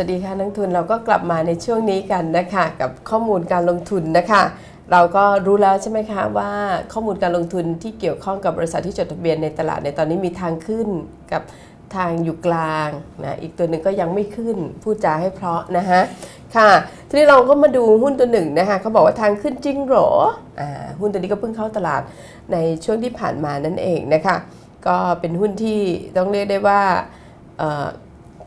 สวัสดีค่ะนักทุนเราก็กลับมาในช่วงนี้กันนะคะกับข้อมูลการลงทุนนะคะ เราก็รู้แล้วใช่ไหมคะว่าข้อมูลการลงทุนที่เกี่ยวข้องกับบริษัทที่จดทะเบียนในตลาดในตอนนี้มีทางขึ้นกับทางอยู่กลางนะอีกตัวหนึ่งก็ยังไม่ขึ้นพูดจาให้เพราะนะฮะค่ะทีนี้เราก็มาดูหุ้นตัวหนึ่งนะคะเขาบอกว่าทางขึ้นจริงหรออ่าหุ้นตัวนี้ก็เพิ่งเข้าตลาดในช่วงที่ผ่านมานั่นเองนะคะก็เป็นหุ้นที่ต้องเรียกได้ว่า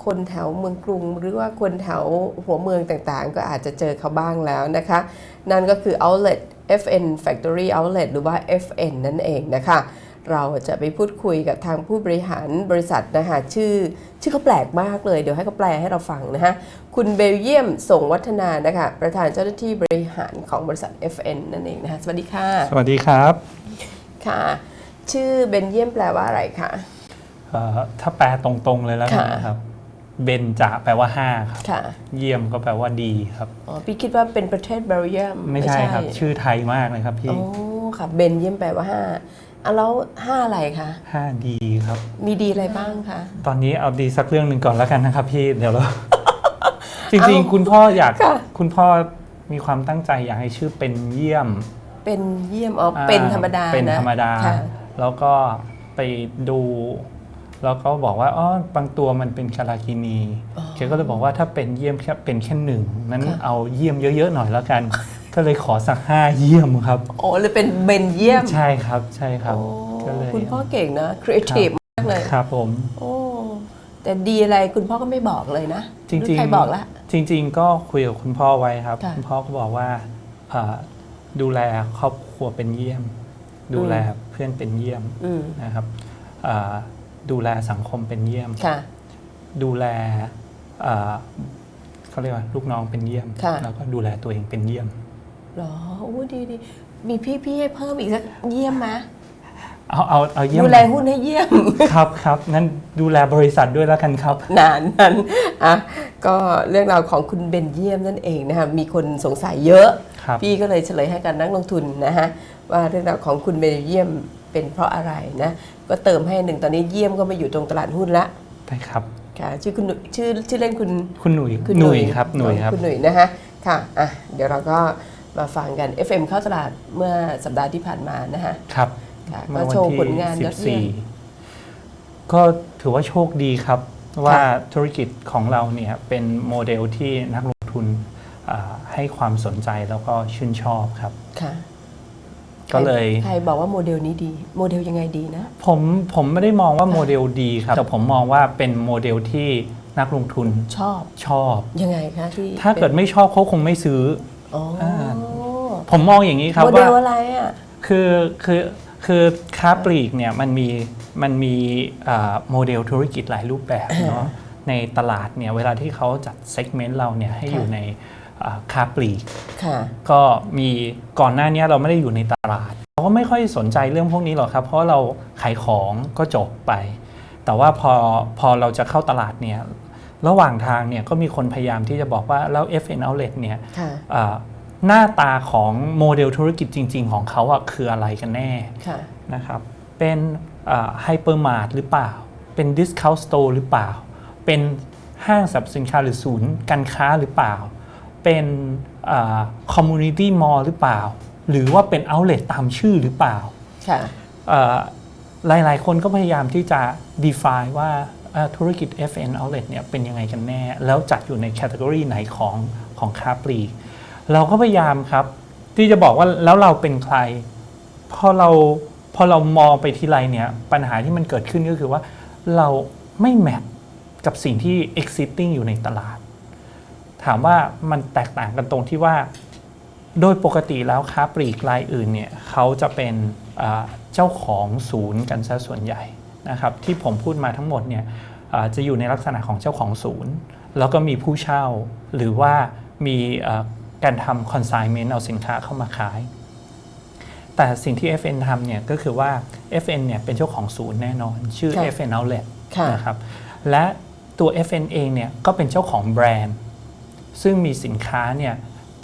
คนแถวเมืองกรุง หรือว่าคนแถวหัวเมืองต่างๆ ก็อาจจะเจอเขาบ้างแล้วนะคะ นั่นก็คือ outlet FN Factory Outlet หรือว่า FN นั่นเองนะคะ เราจะไปพูดคุยกับทางผู้บริหารบริษัทนะคะชื่อ ชื่อเขาแปลกมากเลย เดี๋ยวให้เขาแปลให้เราฟังนะคะ คุณเบลเยียมส่งวัฒนานะคะ ประธานเจ้าหน้าที่บริหารของบริษัท FN นั่นเองนะคะ สวัสดีค่ะ สวัสดีครับ ค่ะ ชื่อเบลเยียมแปลว่าอะไรคะ เอ่อถ้าแปลตรงๆเลยแล้วกันค่ะนะครับ เบนจะแปลว่า5ครับค่ะเยี่ยมก็แปลว่าดีครับอ๋อพี่คิดว่าเป็นประเทศเบลเยียมไม่ใช่ครับ ชื่อไทยมากเลยครับพี่โอ้ค่ะเบนเยี่ยมแปลว่าห้าอะแล้วห้าอะไรคะ5ดีครับ มีดีอะไรบ้างคะตอนนี้เอาดีสักเรื่องหนึ่งก่อนแล้วกันนะครับพี่เดี๋ยวเราจริงๆ คุณพ่ออยากค่ะคุณพ่อมีความตั้งใจอยากให้ชื่อเป็นเยี่ยม เป็นเยี่ยมอ๋ออ่าเป็นธรรมดาเป็นนะธรรมดาค่ะแล้วก็ไปดู แล้วก็บอกว่าอ๋อบางตัวมันเป็นคาราคินีเคก็เลยบอกว่าถ้าเป็นเยี่ยมแค่เป็นแค่หนึ่งนั้นเอาเยี่ยมเยอะๆหน่อยแล้วกันก็เลยขอสักห้าเยี่ยมครับโอ้เลยเป็นเบนเยี่ยมใช่ครับใช่ครับโอ้ก็เลยคุณพ่อเก่งนะครีเอทีฟมากเลยครับผมโอ้แต่ดีอะไรคุณพ่อก็ไม่บอกเลยนะ จริงหอใครบอกละจริง ๆ ก็คุยกับคุณพ่อไว้ครับค่ะคุณพ่อก็บอกว่าอ่าดูแลครอบครัวเป็นเยี่ยม ดูแลเพื่อนเป็นเยี่ยมอืมนะครับอ่า ดูแลสังคมเป็นเยี่ยม ค่ะ ดูแลอ่าเขาเรียกว่าลูกน้องเป็นเยี่ยม ค่ะ แล้วก็ดูแลตัวเองเป็นเยี่ยม เหรอโอ้ดีดีมีพี่พี่ให้เพิ่มอีกสักเยี่ยมไหมเอาเอาเอาเยี่ยมดูแลหุ้นให้เยี่ยม ครับครับงั้นดูแลบริษัทด้วยแล้วกันครับ นานนั้นอะก็เรื่องราวของคุณเบนเยี่ยมนั่นเองนะคะมีคนสงสัยเยอะ ครับ พี่ก็เลยเฉลยให้กับนักลงทุนนะฮะว่าเรื่องราวของคุณเบนเยี่ยม เป็นเพราะอะไรนะก็เติมให้หนึ่งตอนนี้เยี่ยมก็มาอยู่ตรงตลาดหุ้นละได้ครับค่ะชื่อคุณหนุ่ยชื่อชื่อเล่นคุณคุณหนุ่ยคุณหนุ่ยครับหนุ่ยครับคุณหนุ่ยนะฮะค่ะอะเดี๋ยวเราก็มาฟังกัน FM เข้าตลาดเมื่อสัปดาห์ที่ผ่านมานะฮะครับค่ะเมื่ก็อวันโชว์ที่ผลงานยอดเยี่ยม14ก็ถือว่าโชคดีครับ ว่าธุรกิจของเราเนี่ยเป็นโมเดลที่นักลงทุนอ่าให้ความสนใจแล้วก็ชื่นชอบครับค่ะ ก็เลยใครบอกว่าโมเดลนี้ดี โมเดลยังไงดีนะ ผมผมไม่ได้มองว่าโมเดลดีครับ แต่ผมมองว่าเป็นโมเดลที่นักลงทุนชอบชอบยังไงคะที่ถ้าเกิดไม่ชอบเขาคงไม่ซื้ออ๋อออ่าผมมองอย่างนี้ครับโมเดว่าลอะไรอะคือคือคือค้าปลีกเนี่ยมันมีมันมีอ่าโมเดลธุรกิจหลายรูปแบบเนาะในตลาดเนี่ยเวลาที่เขาจัดเซกเมนต์เราเนี่ยให้ค่ะอยู่ในอ่า ค้าปลีกค่ะก็มีก่อนหน้านี้เราไม่ได้อยู่ในตลาดเราก็ไม่ค่อยสนใจเรื่องพวกนี้หรอกครับ เพราะเราขายของก็จบไป แต่ว่าพอพอเราจะเข้าตลาดเนี่ยระหว่างทางเนี่ยก็มีคนพยายามที่จะบอกว่าแล้ว FN Outlet เนี่ยค่ะอ่าหน้าตาของโมเดลธุรกิจจริง ๆ ของเขาอะคืออะไรกันแน่ค่ะนะครับเป็นไฮเปอร์มาร์ทหรือเปล่า เป็นดิสคาวสโตร์หรือเปล่า เป็นห้างสรรพสินค้าหรือศูนย์การค้าหรือเปล่า เป็นคอมมูนิตี้มอลล์หรือเปล่า หรือว่าเป็นเอาท์เล t ตามชื่อหรือเปล่าค่ะเอ่อหลาย ๆ คนก็พยายามที่จะ define ว่าเอ่อธุรกิจ FN outlet เนี่ยเป็นยังไงกันแน่ แล้วจัดอยู่ในแคตตากรีไหนของของค้าปลีกเราก็พยายามครับ ที่จะบอกว่าแล้วเราเป็นใครพอเราพอเรามองไปทีไรเนี่ย ปัญหาที่มันเกิดขึ้นก็คือว่าเราไม่แมทกับสิ่งที่ existing อยู่ในตลาด ถามว่ามันแตกต่างกันตรงที่ว่า โดยปกติแล้วค้าปลีกรายอื่นเนี่ยเขาจะเป็นอ่าเจ้าของศูนย์กันซะส่วนใหญ่นะครับที่ผมพูดมาทั้งหมดเนี่ยอ่าจะอยู่ในลักษณะของเจ้าของศูนย์ แล้วก็มีผู้เช่าหรือว่ามีอ่าการทำ consignment เอาสินค้าเข้ามาขาย แต่สิ่งที่ FN ทำเนี่ยก็คือว่า FN เนี่ยเป็นเจ้าของศูนย์แน่นอน ชื่อค่ะ FN Outlet ค่ะนะครับและตัว FN เองเนี่ยก็เป็นเจ้าของแบรนด์ ซึ่งมีสินค้าเนี่ย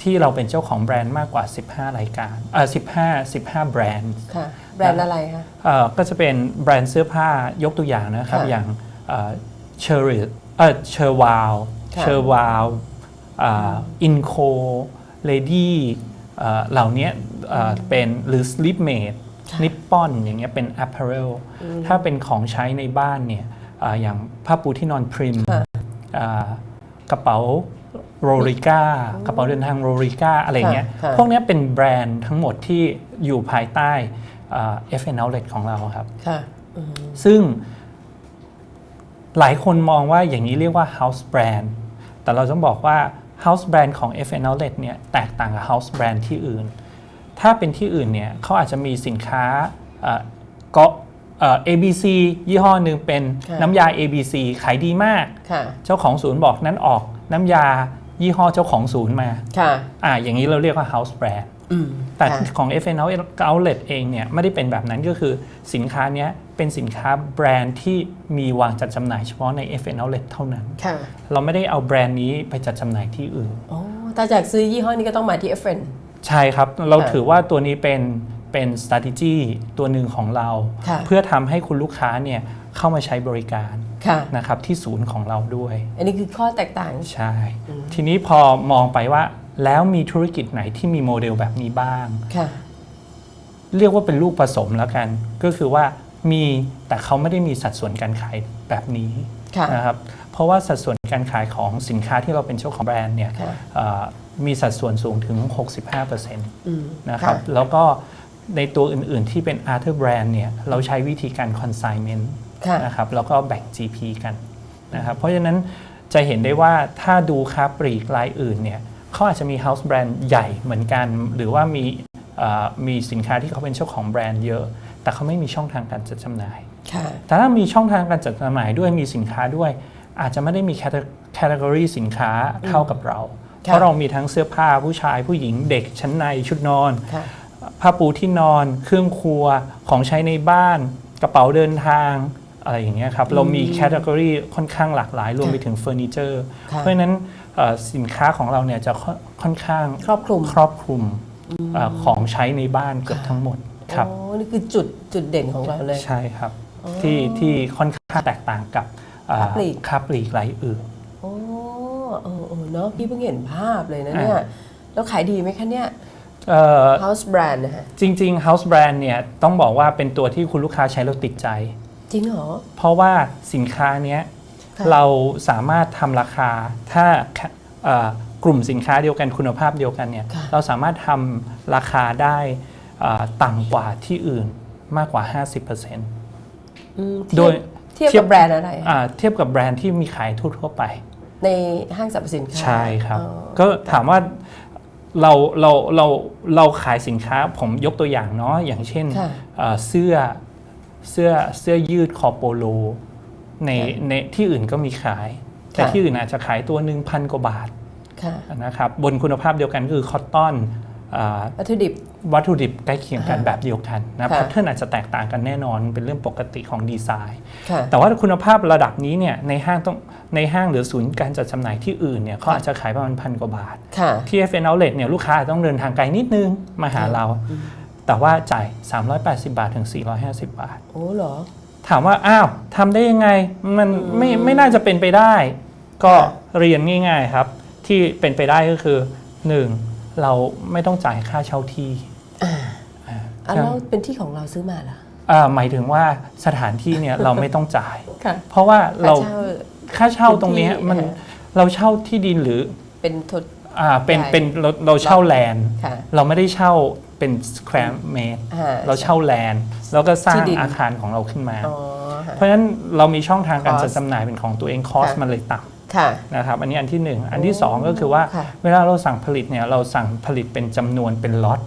ที่เราเป็นเจ้าของแบรนด์มากกว่า 15 รายการเอ่อ15 15 แบรนด์ค่ะแบรนด์อะไรคะเอ่อก็จะเป็นแบรนด์เสื้อผ้ายกตัวอย่างนะครับค่ะอย่างเชอร์ริเออเชอร์วาวค่ะเชอร์วาวอินโคเลดี้เหล่านี้เอ่อเป็นหรือ Sleepmate นิปปอนอย่างเงี้ยเป็น apparel ถ้าเป็นของใช้ในบ้านเนี่ยอ่าอย่างผ้าปูที่นอนพริมค่ะอ่ากระเป๋า โรริก้ากระเป๋าเดินทางโรริก้าอะไรเงี้ยค่ะพวกเนี้ยเป็นแบรนด์ทั้งหมดที่อยู่ภายใต้อ่า FN Outlet ของเราครับค่ะอืมซึ่งหลายคนมองว่าอย่างนี้เรียกว่า house brand แต่เราต้องบอกว่า house brand ของ FN Outlet เนี่ยแตกต่างกับ house brand ที่อื่น ถ้าเป็นที่อื่นเนี่ยเขาอาจจะมีสินค้าเอ่อก็เอ่อ ABC ยี่ห้อหนึ่งเป็นค่ะน้ำยา ABC ขายดีมากค่ะเจ้าของศูนย์บอกนั้นออกน้ำยา ยี่ห้อเจ้าของศูนย์มาค่ะอ่าอย่างนี้เราเรียกว่า house brand อืมแต่ค่ะของ FN Outlet เองเนี่ยไม่ได้เป็นแบบนั้นก็คือสินค้าเนี้ยเป็นสินค้าแบรนด์ที่มีวางจัดจำหน่ายเฉพาะใน FN Outlet เท่านั้นค่ะเราไม่ได้เอาแบรนด์นี้ไปจัดจำหน่ายที่อื่นโอ้ถ้าจากซื้อยี่ห้อนี้ก็ต้องมาที่ FN ใช่ครับ เราค่ะถือว่าตัวนี้เป็นเป็น strategy ตัวหนึ่งของเราค่ะเพื่อทำให้คุณลูกค้าเนี่ยเข้ามาใช้บริการค่ะ นะครับที่ศูนย์ของเราด้วย อันนี้คือข้อแตกต่าง ใช่ ทีนี้พอมองไปว่าแล้วมีธุรกิจไหนที่มีโมเดลแบบนี้บ้างค่ะเรียกว่าเป็นลูกผสมแล้วกัน ก็คือว่ามีแต่เขาไม่ได้มีสัดส่วนการขายแบบนี้ค่ะนะครับ เพราะว่าสัดส่วนการขายของสินค้าที่เราเป็นเจ้าของแบรนด์เนี่ยค่ะเอ่อมีสัดส่วนสูงถึง 65%อืมนะครับค่ะแล้วก็ในตัวอื่นๆที่เป็น Arthur Brand เนี่ยเราใช้วิธีการ consignment ค่ะ นะครับแล้วก็แบ่ง GP กันนะครับเพราะฉะนั้นจะเห็นได้ว่าถ้าดูค้าปลีกรายอื่นเนี่ยเขาอาจจะมี House Brand ใหญ่เหมือนกัน หรือว่ามีเอ่อมีสินค้าที่เขาเป็นเจ้าของแบรนด์เยอะ แต่เขาไม่มีช่องทางการจัดจำหน่ายค่ะแต่ถ้ามีช่องทางการจัดจำหน่ายด้วยมีสินค้าด้วย อาจจะไม่ได้มีแคตตากรีสินค้าเท่ากับเรา เพราะเรามีทั้งเสื้อผ้าผู้ชายผู้หญิงเด็กชั้นในชุดนอนค่ะผ้าปูที่นอน เครื่องครัวของใช้ในบ้าน กระเป๋าเดินทาง อะไรอย่างเงี้ยครับเรามีแคตตากรีค่อนข้างหลากหลายรวมไปถึงเฟอร์นิเจอร์ค่ะเพราะฉะนั้นเอ่อสินค้าของเราเนี่ยจะค่อนค่อนข้างครอบคลุมครอบคลุมเอ่อของใช้ในบ้านเกือบทั้งหมดครับโอ้นี่คือจุดจุดเด่นของเราเลยใช่ครับที่ที่ค่อนข้างแตกต่างกับเอ่อค้าปลีกค้าปลีกรายอื่นโอ้เออเออเนาะพี่เพิ่งเห็นภาพเลยนะเนี่ยอ่าแล้วขายดีไหมคะเนี่ยเอ่อ House Brand นะฮะจริง ๆ House Brand เนี่ยต้องบอกว่าเป็นตัวที่คุณลูกค้าใช้แล้วติดใจ จริงเหรอ เพราะว่าสินค้าเนี้ยค่ะ เราสามารถทำราคาถ้าเอ่อกลุ่มสินค้าเดียวกันคุณภาพเดียวกันเนี่ยค่ะ เราสามารถทำราคาได้เอ่อต่ำกว่าที่อื่นมากกว่า 50%อืมโดยเทียบเทียกับบแบรนด์อะไร อ่าเทียบกับแบรนด์ที่มีขายทั่วๆไป ในห้างสรรพสินค้าใช่ครับ อ๋อ ก็ถามว่าเราเราเราเราขายสินค้าผมยกตัวอย่างเนาะอย่างเช่นค่ะ เอ่อเสื้อ เสื้อเสื้อยืดคอโปโลในค่ะในที่อื่นก็มีขาย แต่ค่ะที่อื่นอาจจะขายตัวหนึ่งพันกว่าบาทค่ะนะครับบนคุณภาพเดียวกันคือคอตตอนอ่าวัตถุดิบวัตถุดิบใกล้เคียงกันอ่าแบบเดียวกันนะค่ะแพทเทิร์นอาจจะแตกต่างกันแน่นอนเป็นเรื่องปกติของดีไซน์ค่ะแต่ว่าคุณภาพระดับนี้เนี่ยในห้างต้องในห้างหรือศูนย์การจัดจำหน่ายที่อื่นเนี่ยเขาอาจจะขายประมาณพันกว่าบาทค่ะที่ FN Outlet เนี่ยลูกค้าต้องเดินทางไกลนิดนึงมาหาเรา แต่ว่าจ่าย 380 บาทถึง 450 บาท โอ้เหรอ ถามว่า อ้าวทำได้ยังไง มันไม่ไม่น่าจะเป็นไปได้ ก็ค่ะเรียนง่าย ๆครับ ที่เป็นไปได้ก็คือ 1. เราไม่ต้องจ่ายค่าเช่าที่อ่าอ่าอะแล้วเป็นที่ของเราซื้อมาเหรออ่าหมายถึงว่าสถานที่เนี่ยเราไม่ต้องจ่ายค่ะเพราะว่าเราค่าเช่าค่าเช่าตรงเนี้ยพื้นที่มันอ่าเราเช่าที่ดินหรือเป็นทดอ่าเป็นใช่เป็นเราเราเช่าแลนด์ค่ะเราไม่ได้เช่า เป็น square meter อ่าเราเช่าแลนด์แล้วก็สร้าที่งดิน อาคารของเราขึ้นมา อ๋อค่ะ เพราะฉะนั้นเรามีช่องทางการ Cost จัดจำหน่ายเป็นของตัวเองคอสค่ะ มันเลยต่ค่ะำนะครับอันนี้อันที่หนึ่งอันที่สองก็คือว่าค่ะ เวลาเราสั่งผลิตเนี่ยเราสั่งผลิตเป็นจำนวนเป็นล็อต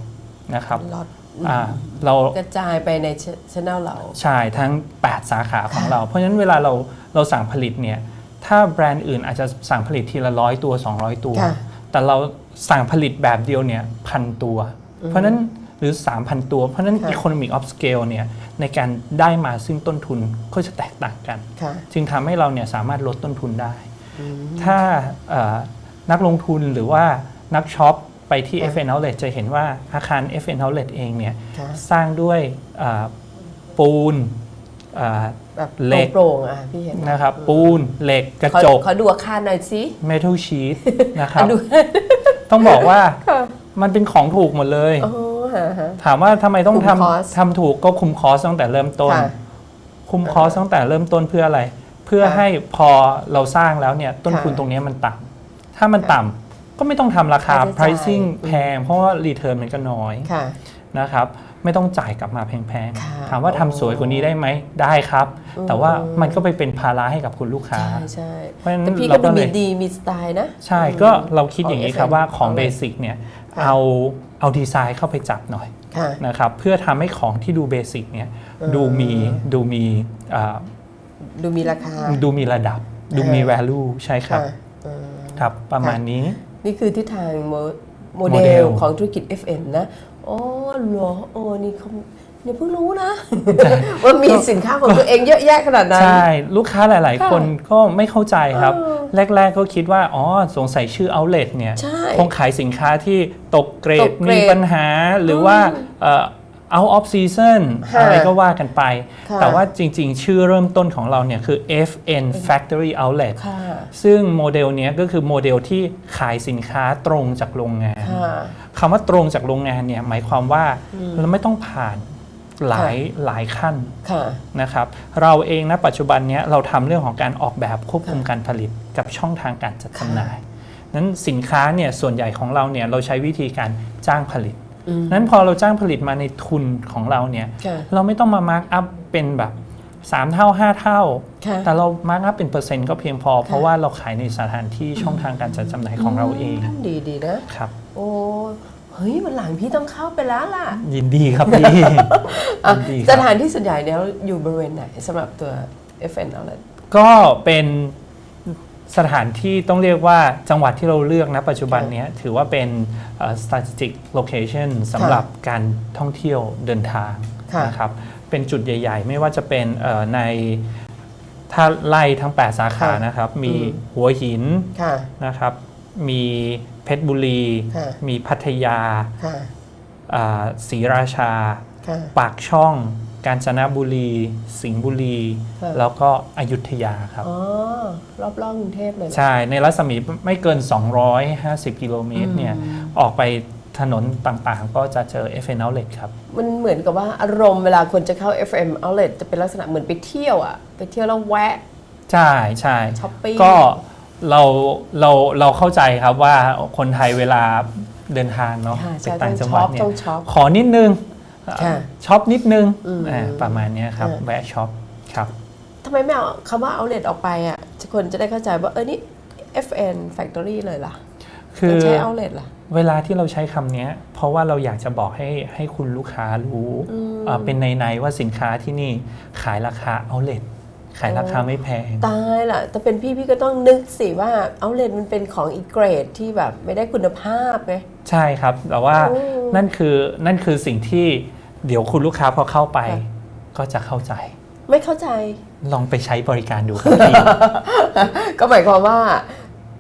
นะครับล็อตอ่าเรา กระจายไปในชแนลเรา ใช่ทั้ง 8 สาขาของเรา เพราะฉะนั้นเวลาเราเราสั่งผลิตเนี่ยถ้าแบรนด์อื่นอาจจะสั่งผลิตทีละร้อยตัว 200 ตัว ค่ะแต่เราสั่งผลิตแบบเดียวเนี่ยพันตัว เพราะฉะนั้นหรือ 3,000 ตัว เพราะฉะนั้นค่ะ economic of scale เนี่ยในการได้มาซึ่งต้นทุนก็จะแตกต่างกันค่ะจึงทำให้เราเนี่ยสามารถลดต้นทุนได้ ถ้าเอ่อนักลงทุนหรือว่านักช็อปไปที่ค่ะ FN Outlet จะเห็นว่าอาคาร FN Outlet เองเนี่ยค่ะสร้างด้วยเอ่อปูนอ่าแบบเหล็กโปร่งๆอะพี่เห็นนะครับ ปูนเหล็กกระขอจกขอดูอาคารหน่อยสิเมทัลชีตนะครับดูต้องบอกว่าค่ะ มันเป็นของถูกหมดเลย โอ้ฮะฮะ ถามว่าทำไมต้องคุมคอร์สทำทำถูกก็คุมคอร์สตั้งแต่เริ่มต้น ค่ะ คุมคอร์สตั้งแต่เริ่มต้นเพื่ออะไร เพื่อค่ะให้พอเราสร้างแล้วเนี่ยต้นทุนค่ะตรงนี้มันต่ำถ้ามันต่ำก็ไม่ต้องทำราคา ค่าใช้จ่าย pricing แพงเพราะว่า return มันก็น้อยค่ะ นะครับ ไม่ต้องจ่ายกลับมาแพงค่ะๆถามว่าทำสวยกว่านี้ได้ไหมได้ครับ แต่ว่ามันก็ไปเป็นภาระให้กับคุณลูกค้า ใช่ใช่เพราะฉะนั้นแต่พี่เราก็ก็ดูเลมียดีมีสไตล์นะ ใช่ก็เราคิดอย่างนี้ครับของว่าของ FM เบสิกเนี่ยค่ะเอาเอาดีไซน์เข้าไปจับหน่อยค่ะนะครับเพื่อทำให้ของที่ดูเบสิกเนี่ยดูมีดูมีอ่าดูมีราคา ดูมีระดับ ดูมี value ใช่ครับค่ะอืมครับประมาณนี้ นี่คือทิศทางโมโมโมเดเดลลของธุรกิจ FN นะ อ๋อเหรอโอ้นี่เขาเนี่ยเพิ่งรู้นะ ว่ามีสินค้าของตัวเองเยอะแยะขนาดนั้น ใช่ ลูกค้าหลายค่ะๆคนก็ไม่เข้าใจครับเออแรก ๆ ก็คิดว่า อ๋อ สงสัยชื่อ outlet เนี่ยใช่คงขายสินค้าที่ตกเกรตดกเกรดมีปัญหาหรือว่าเอ่อ out of season ค่ะอะไรก็ว่ากันไปค่ะแต่ว่าจริงๆ ชื่อเริ่มต้นของเราเนี่ยคือ FN Factory Outlet ค่ะซึ่งโมเดลเนี้ยก็คือโมเดลที่ขายสินค้าตรงจากโรงงาน ค่ะคำว่าตรงจากโรงงานเนี่ยหมายความว่าเราไม่ต้องผ่านหลายหลายขั้นค่ะนะครับ เราเองนะปัจจุบันเนี้ยเราทำเรื่องของการออกแบบควบคุมการผลิตกับช่องทางการจัดจำหน่ายนั้นสินค้าเนี่ยส่วนใหญ่ของเราเนี่ยเราใช้วิธีการจ้างผลิตอืมนั้นพอเราจ้างผลิตมาในทุนของเราเนี่ยค่ะเราไม่ต้องมามาร์กอัพเป็นแบบ 3 เท่า 5 เท่า ค่ะ แต่เรามาร์กอัพเป็นเปอร์เซ็นต์ก็เพียงพอ เพราะว่าเราขายในสถานที่ช่องทางการจัดจำหน่ายของเราเองดีดีนะ ครับ โอ้เฮ้ยวันหลังพี่ต้องเข้าไปแล้วล่ะยินดีครับพี่ อะยินดีคสรับถานที่ส่วนใหญ่เนี่ยอยู่บริเวณไหนสำหรับตัว FN Outlet ก็เป็นสถานที่ต้องเรียกว่าจังหวัดที่เราเลือกนะปัจจุบันเนี้ยถือว่าเป็นเอ่อ strategic location สำหรับการท่องเที่ยวเดินทางค่ะ นะครับ เป็นจุดใหญ่ ๆ ไม่ว่าจะเป็นเอ่อในถ้าไล่ทั้ง 8 สาขาค่ะนะครับ มีอืมหัวหินค่ะนะครับ มีเพชรบุรีค่ะมีพัทยาค่ะอ่าศรีราชาค่ะปากช่อง กาญจนบุรี สิงห์บุรีค่ะแล้วก็อยุธยาครับอ๋อรอบๆกรุงเทพเลยเหรอใช่ ในรัศมีไม่เกิน 250 กิโลเมตรเนี่ย ออกไป ถนนต่างๆ ก็จะเจอ FN Outlet ครับ มันเหมือนกับว่าอารมณ์เวลาคนจะเข้า FM Outlet จะเป็นลักษณะเหมือนไปเที่ยวอะไปเที่ยวแล้วแวะ ใช่ใช่ช้อปปิ้ง ก็เราเราเราเข้าใจครับว่าคนไทยเวลาเดินทางเนาะค่ะไปใช่ต่างจังหวัดเนี่ยต้องช็อป ขอนิดนึงค่ะช็อปนิดนึงอืมอ่าประมาณเนี้ยครับอ่าแวะช็อปครับ ทำไมไม่เอาคำว่า Outlet ออกไปอะคนจะได้เข้าใจว่าเออนี่ FN Factory เลยล่ะ คือไม่ใช้ Outlet ล่ะเวลาที่เราใช้คำเนี้ยเพราะว่าเราอยากจะบอกให้ให้คุณลูกค้ารู้อ่าเป็นในๆว่าสินค้าที่นี่ขายราคาเอาเล t ขายราคาไม่แพง ตายล่ะแต่เป็นพี่พี่ก็ต้องนึกสิว่า Outlet มันเป็นของอีกเกรดที่แบบไม่ได้คุณภาพไงใช่ครับ แต่ว่าโอ้นั่นคือนั่นคือสิ่งที่เดี๋ยวคุณลูกค้าพอเข้าไปค่ะก็จะเข้าใจ ไม่เข้าใจ ลองไปใช้บริการดูครับพี่ก็หมายความว่า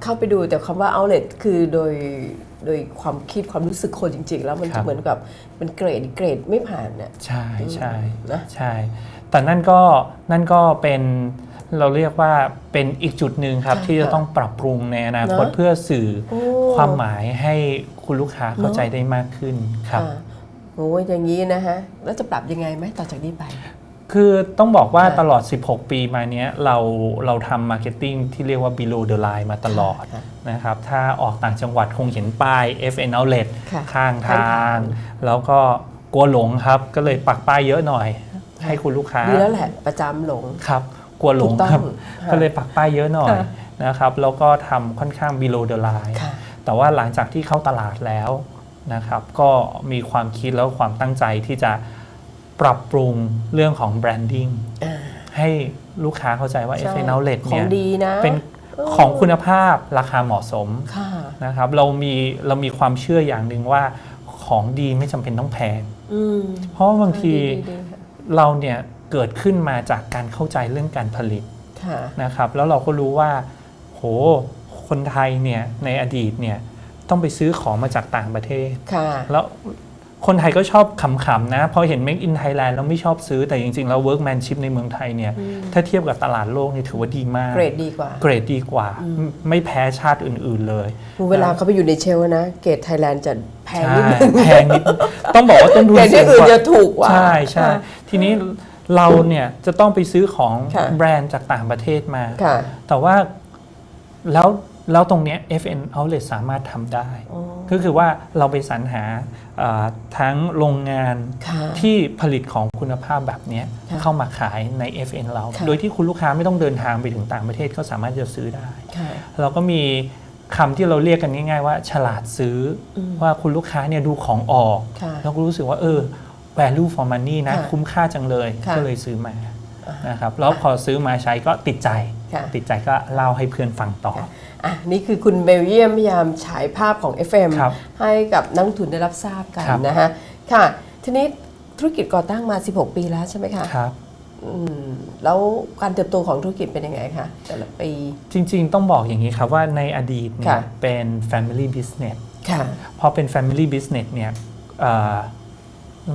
เข้าไปดูแต่คำว่า outlet คือโดยโดยความคิดความรู้สึกคนจริง ๆ แล้วมันครัจะบเหมือนกับเป็นเกรดอีกเกรดไม่ผ่านเนี่ยใช่ใช่นะใช่ แต่นั่นก็นั่นก็เป็นเราเรียกว่าเป็นอีกจุดหนึ่งครับค่ะที่จะต้องปรับปรุงในอนาคตเนอะเพื่อสื่อโอ้ความหมายให้คุณลูกค้าเข้าเนอะใจได้มากขึ้นครับค่ะโอ้ยอย่างนี้นะฮะแล้วจะปรับยังไงไหมต่อจากนี้ไป คือต้องบอกว่าค่ะตลอด 16 ปีมาเนี้ยเราเราทำมาร์เก็ตติ้งที่เรียกว่า below the line มาตลอดค่ะนะครับ ถ้าออกต่างจังหวัดคงเห็นป้าย FN Outlet ค่ะข้างข้างทาทางงแล้วก็กลัวหลงครับ ก็เลยปักป้ายเยอะหน่อย ให้คุณลูกค้าดีแล้วแหละประจำหลงครับกลัวหลถูงกต้องครับค่ะก็เลยปักป้ายเยอะหน่อยค่ะนะครับแล้วก็ทำค่อนข้าง below the line ค่ะแต่ว่าหลังจากที่เข้าตลาดแล้วนะครับ ก็มีความคิดแล้วความตั้งใจที่จะ ปรับปรุงเรื่องของ branding อ่าให้ลูกค้าเข้าใจว่าใช่ FN Outlet ขอเนี่งยดีนะเป็นของคุณภาพราคาเหมาะสมค่ะนะครับเรามีเรามีความเชื่ออย่างหนึ่งว่าของดีไม่จำเป็นต้องแพงอืมเพราะว่าบางทีดีๆค่ะเราเนี่ยเกิดขึ้นมาจากการเข้าใจเรื่องการผลิตค่ะนะครับ แล้วเราก็รู้ว่า โห คนไทยเนี่ยในอดีตเนี่ยต้องไปซื้อของมาจากต่างประเทศค่ะแล้ว คนไทยก็ชอบขำๆนะ พอเห็น Make in Thailand แล้วไม่ชอบซื้อแต่จริง ๆ แล้ว workmanship ในเมืองไทยเนี่ย ถ้าเทียบกับตลาดโลกนี่ถือว่าดีมาก เกรดดีกว่า เกรดดีกว่า ไม่แพ้ชาติอื่น ๆ เลยเวลาเขาไปอยู่ในเชลฟ์นะ เกรดไทยแลนด์จะแพงใช่นิดนึงแพงนิด ต้องบอกว่าต้นทุนเกรดสูที่งอื่นกว่าจะถูกกว่า ใช่ใช่ค่ะทีนี้เราเนี่ยจะต้องไปซื้อของค่ะแบรนด์จากต่างประเทศมาค่ะแต่ว่าแล้วแล้วตรงเนี้ย FN Outlet สามารถทำได้ ก็คือว่าเราไปสรรหาเอ่อ ทั้งโรงงานค่ะที่ผลิตของคุณภาพแบบเนี้ยค่ะเข้ามาขายใน FN เราค่ะโดยที่คุณลูกค้าไม่ต้องเดินทางไปถึงต่างประเทศก็สามารถจะซื้อได้ค่ะเราก็มีคำที่เราเรียกกันง่ายๆว่า ฉลาดซื้ออว่าคุณลูกค้าเนี่ยดูของออกค่ะแล้วก็รู้สึกว่าเออ value for money นะค่ะคุ้มค่าจังเลยค่ะก็เลยซื้อมา นะครับแล้วพอซื้อมาใช้ก็ติดใจค่ะติดใจก็เล่าให้เพื่อนฟังต่ออะนี่คือคุณเบลเยียมพยายามฉายภาพของ FM ครับให้กับนักลงทุนได้รับทราบกันครับนะฮะค่ะ ทีนี้ธุรกิจก่อตั้งมา 16 ปีแล้วใช่ไหมคะครับอืมแล้วการเติบโตของธุรกิจเป็นยังไงคะแต่ละปี จริง ๆ ต้องบอกอย่างนี้ครับว่าในอดีตเนี่ยค่ะเป็น family business ค่ะพอเป็น family business เนี่ยเอ่อ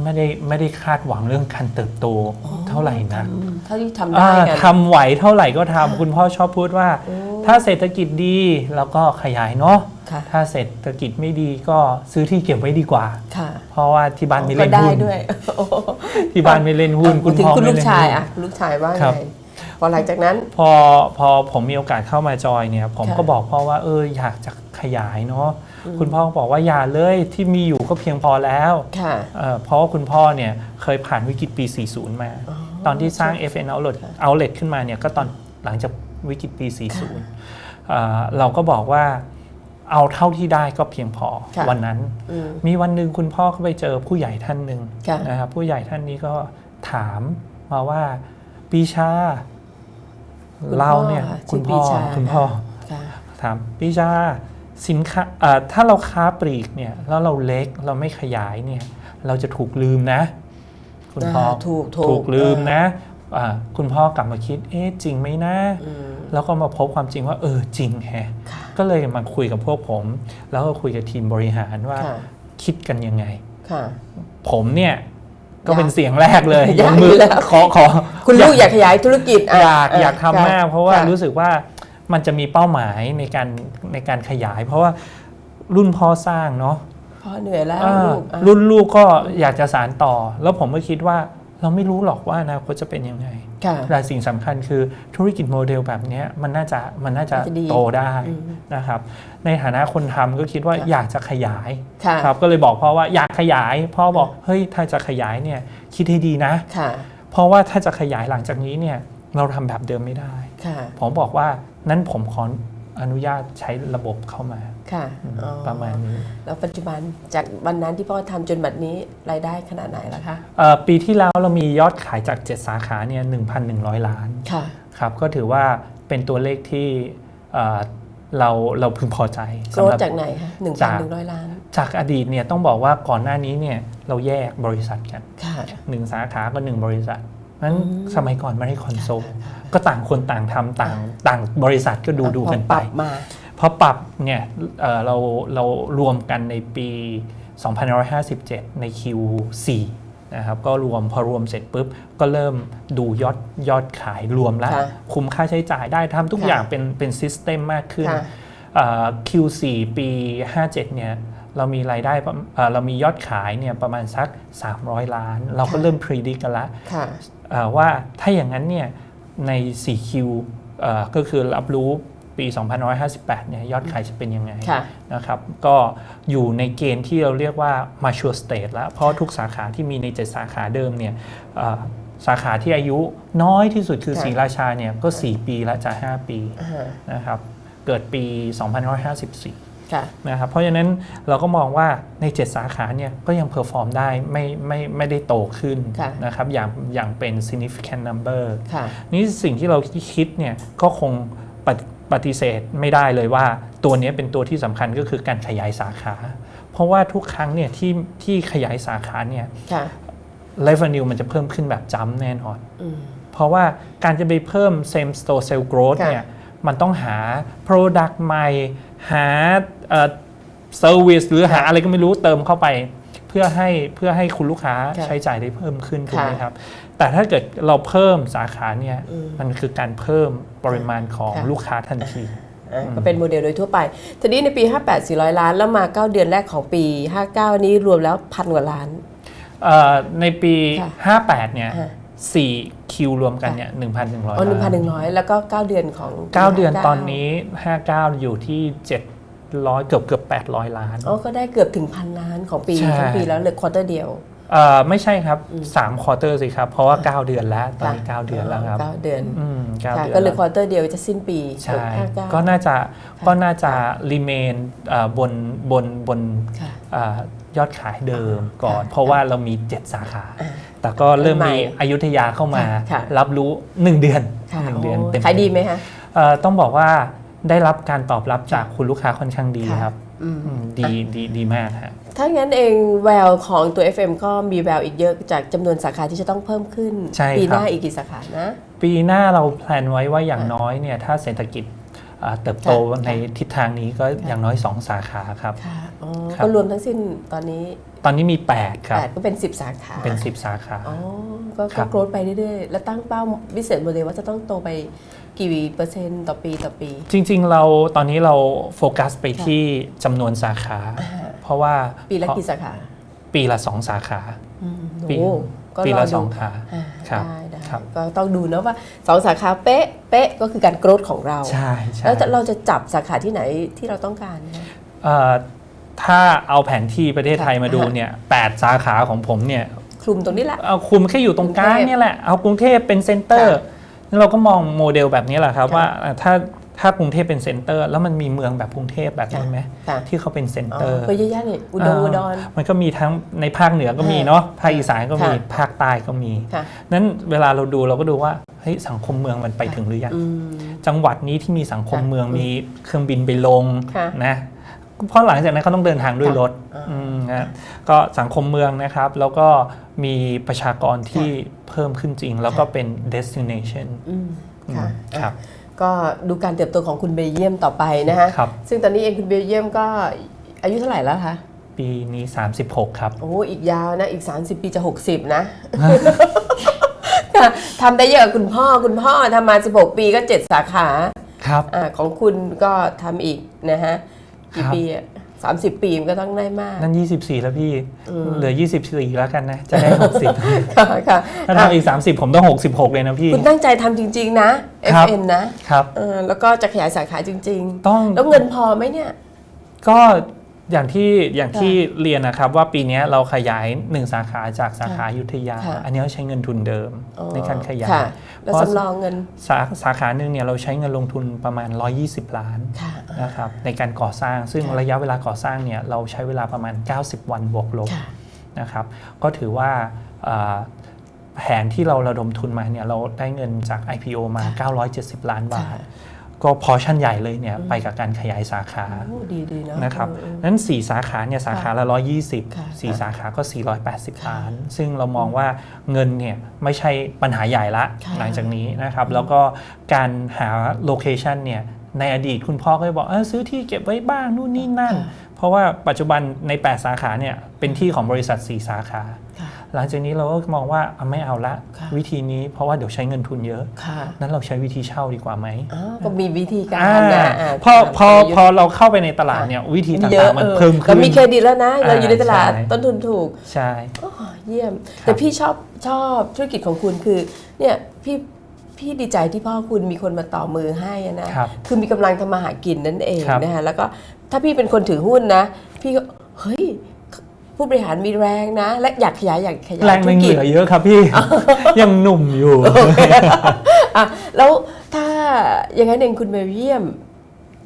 ไม่ได้ไม่ได้คาดหวังเรื่องการเติบโตเท่าไหร่นะอืมเท่าที่ทำได้อ่ากันทำไหวเท่าไหร่ก็ทำคุณพ่อชอบพูดว่า ถ้าเศรษฐกิจดีแล้วก็ขยายเนาะค่ะถ้าเศรษฐกิจไม่ดีก็ซื้อที่เก็บไว้ดีกว่าค่ะเพราะว่าที่บ้านไม่ก็เล่นได้หุ้นด้วยที่บ้านไม่เล่นหุ้นคุณถึงพ่อคุณไม่ลูกเล่นชายหุ้นอะคุณลูกชายว่าครับไงพอหลังจากนั้นพอพอผมมีโอกาสเข้ามาจอยเนี่ย ผมค่ะก็บอกพ่อว่าเอออยากจะขยายเนาะ คุณพ่อก็บอกว่าอย่าเลยที่มีอยู่ก็เพียงพอแล้วค่ะเอ่อเพราะว่าคุณพ่อเนี่ยเคยผ่านวิกฤตปี 40 มา ตอนที่สร้าง FN Outlet Outlet ขึ้นมาเนี่ยก็ตอนหลังจากวิกฤตปี 40เอ่อเราก็บอกว่าเอาเท่าที่ได้ก็เพียงพอค่ะวันนั้น อืมมีวันหนึ่งคุณพ่อก็ไปเจอผู้ใหญ่ท่านหนึ่งค่ะ นะครับผู้ใหญ่ท่านนี้ก็ถามมาว่าปีชาคุณพ่อเราเนี่ยค่ะคุณชื่อพ่อปีชาคุณพ่อ ค่ะ ถามปีชา สินค้าเอ่อถ้าเราค้าปลีกเนี่ยแล้วเราเล็กเราไม่ขยายเนี่ยเราจะถูกลืมนะ คุณพ่ออ่าถูกถูกถูกลืมนะอ่าคุณพ่อกลับมาคิด เอ๊ะจริงไหมนะอืมแล้วก็มาพบความจริงว่า เออจริงแฮะค่ะก็เลยมาคุยกับพวกผม แล้วก็คุยกับทีมบริหารว่าค่ะคิดกันยังไงค่ะผมเนี่ยก็อยากเป็นเสียงแรกเลยอยากกมือยู่แล้วขอขอคุณลูกอยากขยายธุรกิจะอยากะอยากค่ะทำมากเพราะว่าค่ะรู้สึกว่า มันจะมีเป้าหมายในการในการขยาย เพราะว่ารุ่นพ่อสร้างเนาะพ่อเหนื่อยแล้วอ่าลูกอะรุ่นลูกก็อยากจะสานต่อ แล้วผมก็คิดว่าเราไม่รู้หรอกว่าอนาคตจะเป็นยังไงค่ะแต่สิ่งสำคัญคือธุรกิจโมเดลแบบเนี้ยมันน่าจะมันน่าจะมันจะดีโตได้อืมนะครับ ในฐานะคนทำก็คิดว่าค่ะอยากจะขยายค่ะครับก็เลยบอกพ่อว่าอยากขยาย พ่อบอกเฮ้ยถ้าจะขยายเนี่ยคิดให้ดีนะค่ะเพราะว่าถ้าจะขยายหลังจากนี้เนี่ยเราทำแบบเดิมไม่ได้ค่ะผมบอกว่า นั้นผมขออนุญาตใช้ระบบเข้ามาค่ะอ๋อประมาณนี้ แล้วปัจจุบันจากวันนั้นที่พ่อทำจนบัดนี้รายได้ขนาดไหนแล้วคะเอ่อปีที่แล้วเรามียอดขายจาก 7 สาขาเนี่ย1,100 ล้านค่ะ ครับก็ถือว่าเป็นตัวเลขที่เอ่อเราเราพึงพอใจโกรสำหธรับ จากไหนคะหนึ่งพันจากหนึ่งร้อยล้าน จากอดีตเนี่ยต้องบอกว่าก่อนหน้านี้เนี่ยเราแยกบริษัทกันค่ะ หนึ่งสาขาก็หนึ่งบริษัท นั้นอืมสมัยก่อนไม่ได้คอนโซลก็ต่างคนต่างทำต่างต่างบริษัทก็ดูดูกันพอไปปรับมาพอปรับเนี่ยเอ่อเราเรารวมกันในปี2557 ใน Q4 นะครับก็รวมพอรวมเสร็จปุ๊บ ก็เริ่มดูยอดยอดขายรวมแล้วค่ะคุมค่าใช้จ่ายได้ทำทุกค่ะอย่างเป็นเป็นซิสเต็มมากขึ้นค่ะเอ่อ Q4 ปี 57 เนี่ย เรามีรายได้ประเอ่อเรามียอดขายเนี่ยประมาณสัก 300 ล้าน เราก็ค่ะเริ่มพรีดิกกันละค่ะเอ่อว่าถ้าอย่างนั้นเนี่ยใน 4Q เอ่อก็คือรับรู้ปี 2558 เนี่ยยอดขายจะเป็นยังไงค่ะนะครับ ก็อยู่ในเกณฑ์ที่เราเรียกว่า mature state แล้ว เพราะทุกสาขาที่มีใน 7 สาขาเดิมเนี่ยเอ่อสาขาที่อายุน้อยที่สุดคือค่ะศรีราชาเนี่ยก็ 4 ปีและจะ 5 ปีอ่านะครับ เกิดปี 2554ค่ะ นะครับเพราะฉะนั้นเราก็มองว่าใน 7 สาขาเนี่ยก็ยังเพอร์ฟอร์มได้ไม่ไม่ไม่ได้โตขึ้นค่ะนะครับอย่างอย่างเป็น significant number ค่ะนี่สิ่งที่เราคิดเนี่ยก็คงปฏิปฏิเสธไม่ได้เลยว่าตัวนี้เป็นตัวที่สำคัญก็คือการขยายสาขา เพราะว่าทุกครั้งเนี่ยที่ที่ขยายสาขาเนี่ยค่ะ revenue มันจะเพิ่มขึ้นแบบจำแน่นอนอืมเพราะว่าการจะไปเพิ่ม same store sale growth ค่ะเนี่ยมันต้องหา product ใหม่ หาเอ่อ service หรือหาอะไรก็ไม่รู้เติมเข้าไป เพื่อพื่อให้เพื่อให้คุณลูกค้าค่ะใช้จ่ายได้เพิ่มขึ้นถูกไหมค่ะครับ แต่ถ้าเกิดเราเพิ่มสาขาเนี่ยอืมมันคือการเพิ่มปริมาณของค่ะลูกค้าทันทีอะก็เป็นโมเดลโดยทั่วไป ทีนี้ในปี 58 400 ล้าน แล้วมา 9 เดือนแรกของปี 59 นี้รวมแล้วพันกว่าล้านเอ่อในปีค่ะ58 เนี่ยอ่า 4 คิวรวมกันเนี่ย1,100อ๋อล้าน1,100แล้วก็9เดือนของปี9เดือน59ตอนนี้ 59 อยู่ที่ 700 เกือบเกือบ800 ล้าน อ๋อก็ได้เกือบถึงพันล้านของปีใช่ ทั้งปีแล้วเหลือควอเตอร์เดียว เอ่อไม่ใช่ครับ3ควอเตอร์สิครับ เพราะว่า 9 เดือนแล้ว ตอนนี้ 9 เดือนแล้วครับเก้าเดือนอืมเก้าค่ะเดือนก็เหลือแล้วควอเตอร์เดียวจะสิ้นปีใช่ 59 ก็น่าจะ ก็น่าจะ remain เอ่อบน บน บนค่ะเอ่อยอดขายเดิมก่อน ค่ะเพราะว่าเรามี 7 สาขา อ่า แต่ก็เริ่มใหม่มีอยุธยาเข้ามา ค่ะค่ะรับรู้ 1 เดือนค่ะหนึ่งเดือนโอ้เต็มขายดีไหมคะเอ่อต้องบอกว่าได้รับการตอบรับจากคุณลูกค้าค่อนข้างดีค่ะครับอืมอืมดีดีดีมากฮะ ถ้างั้นเองแววของตัว FM ก็มีแววอีกเยอะจากจำนวนสาขาที่จะต้องเพิ่มขึ้น ใช่ครับปีหน้าอีกกี่สาขานะ ปีหน้าเราแพลนไว้ว่าอย่างน้อยเนี่ยถ้าเศรษฐกิจอ่า เติบโตค่ะในทิศทางนี้ก็อย่างน้อย 2 สาขาครับค่ะอ๋อครับ ก็รวมทั้งสิ้นตอนนี้ ตอนนี้มี 8 ครับ 8 ก็เป็น 10 สาขา เป็น 10 สาขาอ๋อก็ครัก็บโกรธไปเรื่อยๆ แล้วตั้งเป้าวิเศษโมเดลว่าจะต้องโตไปกี่เปอร์เซ็นต์ต่อปีต่อปี จริง ๆ เราตอนนี้เราโฟกัสไปที่จำนวนสาขา เพราะว่าปีละเพรากี่สาขา ปีละ2สาขาอืมปีโอ้ก็ปีรละดูสองขาอ่าครับได้ได้ครับ ก็ต้องดูนะว่าสองสาขาเป๊ะเป๊ะก็คือการโกรธของเราใช่ใช่แล้วจะเราจะจับสาขาที่ไหนที่เราต้องการนะ เอ่อถ้าเอาแผนที่ประเทศไทยค่ะมาดูเนี่ยแปดสาขาของผมเนี่ยคลุมตรงนี้แหละ เอาคุมแค่อยู่ตรงกลางกรุงเทพเนี่ยแหละเอากรุงเทพเป็นเซ็นเตอร์ค่ะแล้วเราก็มองโมเดลแบบนี้แหละครับค่ะว่าอะถ้า ถ้ากรุงเทพเป็นเซ็นเตอร์ แล้วมันมีเมืองแบบกรุงเทพแบบนี้ไหมค่ะที่เขาเป็นเซ็นอ๋อเตอร์ก็เยอะแยะเนี่ยอุดรอุดร มันก็มีทั้งในภาคเหนือก็มีค่ะเนาะภาคอีสานก็มีค่ะภาคใต้ก็มีค่ะนั้นเวลาเราดูเราก็ดูว่าเฮ้ยสังคมเมืองมันไปถึงหรือยังอืมจังหวัดนี้ที่มีสังคมค่ะเมืองมีเครื่องบินไปลงค่ะนะเพราะหลังจากนั้นเขาต้องเดินทางด้วยค่ะรถอ่าอืมนะก็สังคมเมืองนะครับ แล้วก็มีประชากรที่เพิ่มขึ้นจริง แล้วก็เป็น destination อืมค่ะอืมครับอะ ก็ดูการเติบโตของคุณเบลเยียมต่อไปนะฮะ ครับ ซึ่งตอนนี้เองคุณเบลเยียมก็อายุเท่าไหร่แล้วคะ ปีนี้ 36 ครับ โอ้อีกยาวนะ อีก 30 ปีจะ 60 นะ ค่ะทำได้เยอะกว่าคุณพ่อคุณพ่อทำมา 16 ปีก็ 7 สาขาครับอ่าของคุณก็ทำอีกนะฮะ กี่ครับ ปีอะ 30 ปีมันก็ต้องได้มาก นั่น 24 แล้วพี่ เหลือ 24 แล้วกันนะ จะได้ 60ค่ะค่ะถ้าทำอีก 30 ผมต้อง 66 เลยนะพี่ คุณตั้งใจทำจริง ๆ นะครับ FN นะครับเออแล้วก็จะขยายสาขาจริงต้องๆแล้วเงินพอไหมเนี่ย ก็ อย่างที่อย่างที่เรียนนะครับว่าปีนี้เราขยาย 1 สาขาจากสาขาอยุธยาค่ะอันนี้เราใช้เงินทุนเดิมอ๋อในการขยายค่ะแล้วเพราะสำรองเงินสาสาขาหนึ่งเนี่ยเราใช้เงินลงทุนประมาณ 120 ล้านค่ะนะครับในการก่อสร้างซึ่งค่ะระยะเวลาก่อสร้างเนี่ยเราใช้เวลาประมาณ 90 วันบวกลบค่ะนะครับก็ถือว่าเอ่อแผนที่เราระดมทุนมาเนี่ยเราได้เงินจาก IPO มาค่ะ970 ล้านบาทค่ะ ก็พอชั่นใหญ่เลยเนี่ยไปกับการขยายสาขาโอ้ดีดีเนาะนะครับเออเออนั้น4สาขาเนี่ยสาขาละค่ะ120 4 สาขาก็ 480ค่ะล้าน ซึ่งเรามองว่าเงินเนี่ยไม่ใช่ปัญหาใหญ่ละค่ะหลังจากนี้นะครับแล้วก็การหาโลเคชันเนี่ยในอดีตคุณพ่อก็จะบอกเออซื้อที่เก็บไว้บ้างนู่นนี่นั่นค่ะเพราะว่าปัจจุบันใน 8 สาขาเนี่ยเป็นที่ของบริษัท 4 สาขาค่ะ หลังจากนี้เราก็มองว่าเอาไม่เอาละค่ะวิธีนี้เพราะว่าเดี๋ยวใช้เงินทุนเยอะค่ะนั้นเราใช้วิธีเช่าดีกว่าไหมอ๋อก็มีวิธีการอ่านะอ่าพอพอตามกลยุทธ์พอเราเข้าไปในตลาดเนี่ยวิธีต่เยอะางๆมันออเพิ่มขึ้นเรามีเครดิตแล้วนะเราอ่าอยู่ในตลาดใช่ต้นทุนถูกใช่โอ้เยี่ยม แต่พี่ชอบชอบธุรกิจของคุณคือเนี่ยพี่พี่ดีใจที่พ่อคุณมีคนมาต่อมือให้อะนะครับคือมีกำลังทำมาหากินนั่นเองครับนะคะแล้วก็ถ้าพี่เป็นคนถือหุ้นนะ พี่ก็เฮ้ย ผู้บริหารมีแรงนะ และอยากขยายอยากขยายแรงธุมัรนเหกิจลือเยอะครับพี่ ยังหนุ่มอยู่อะแล้วถ้าอย่างนั้นเองคุณเบลเยียม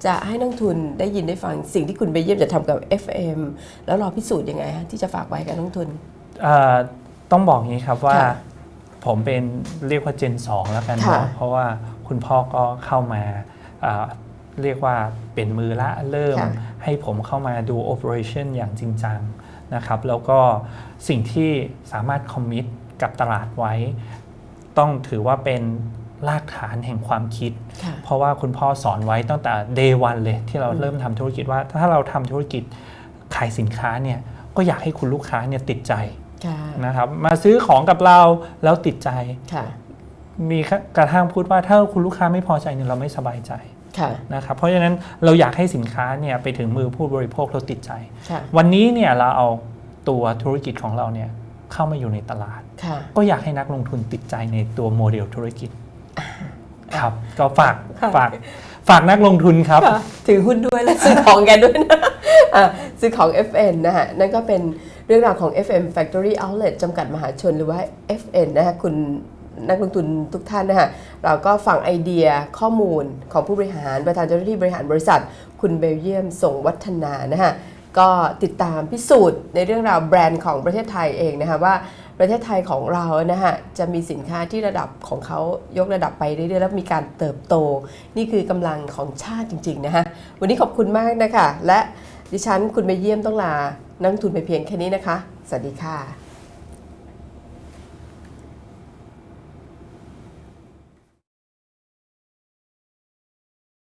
จะให้นักทุนได้ยินได้ฟังสิ่งที่คุณเบลเยียมจะทำกับ FM แล้วรอพิสูจน์ยังไงฮะที่จะฝากไว้กับนักทุนเอ่อต้องบอกงี้ครับว่าค่ะผมเป็นเรียกว่าเจน2แล้วกันค่ะเนาะเพราะว่าคุณพ่อก็เข้ามาเอ่อเรียกว่าเป็นมือละเริ่มค่ะให้ผมเข้ามาดู operation อย่างจริงจัง นะครับแล้วก็สิ่งที่สามารถคอมมิตกับตลาดไว้ ต้องถือว่าเป็นรากฐานแห่งความคิดค่ะเพราะว่าคุณพ่อสอนไว้ตั้งแต่ day one เลยที่เราเริ่มทำธุรกิจว่า ถ้าเราทำธุรกิจขายสินค้าเนี่ยก็ก็อยากให้คุณลูกค้าเนี่ยติดใจค่ะนะครับมาซื้อของกับเราแล้วติดใจค่ะมีกระทั่งพูดว่าถ้าคุณลูกค้าไม่พอใจเนี่ยเราไม่สบายใจค่ะ นะครับเพราะฉะนั้นเราอยากให้สินค้าเนี่ยไปถึงมือผู้บริโภคเราติดใจค่ะวันนี้เนี่ยเราเอาตัวธุรกิจของเราเนี่ยเข้ามาอยู่ในตลาดค่ะก็อยากให้นักลงทุนติดใจในตัวโมเดลธุรกิจครับก็ฝากค่ะฝากฝากนักลงทุนครับค่ะถือหุ้นด้วยและซื้อของกันด้วยนะอะซื้อของ FN นะฮะนั่นก็เป็นเรื่องราวของ FM Factory Outlet จำกัดมหาชนหรือว่า FN นะฮะคุณ นักลงทุนทุกท่านนะฮะเราก็ฟังไอเดียข้อมูลของผู้บริหารประธานเจ้าหน้าที่บริหารบริษัท คุณเบลเยียมส่งวัฒนานะฮะก็ติดตามพิสูจน์ในเรื่องราวแบรนด์ของประเทศไทยเองนะคะว่าประเทศไทยของเรานะฮะจะมีสินค้าที่ระดับของเขายกระดับไปเรื่อยๆแล้วมีการเติบโต นี่คือกำลังของชาติจริงๆนะฮะวันนี้ขอบคุณมากนะคะ และดิฉันคุณไปเยี่ยมต้องลา นักลงทุนไปเพียงแค่นี้นะคะ สวัสดีค่ะ